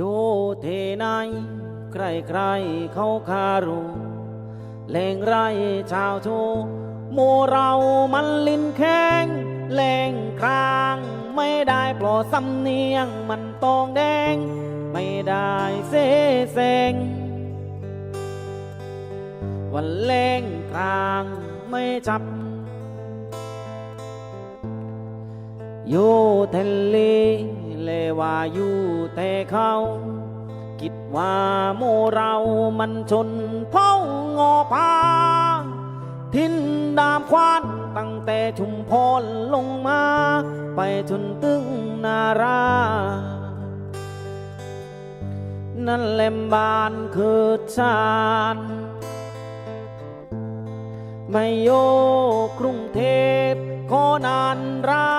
อยู่ที่ไหนใครเขาคารู้เลงไรชาวทูหมู่เรามันลิ้นแข็งเลงครางไม่ได้โปรดสำเนียงมันตองแดง ไม่ได้เสเสงวันเลงครางไม่จับ อยู่ทะเลเลว่าอยู่แต่เขาคิดว่าโมเรามันชนเผ่างอพาทินดามควานตั้งแต่ชุมพรลงมา ไปจนตึงนารา นั่นแหลมบานคือชาญไม่โยกรุงเทพขอนานราสา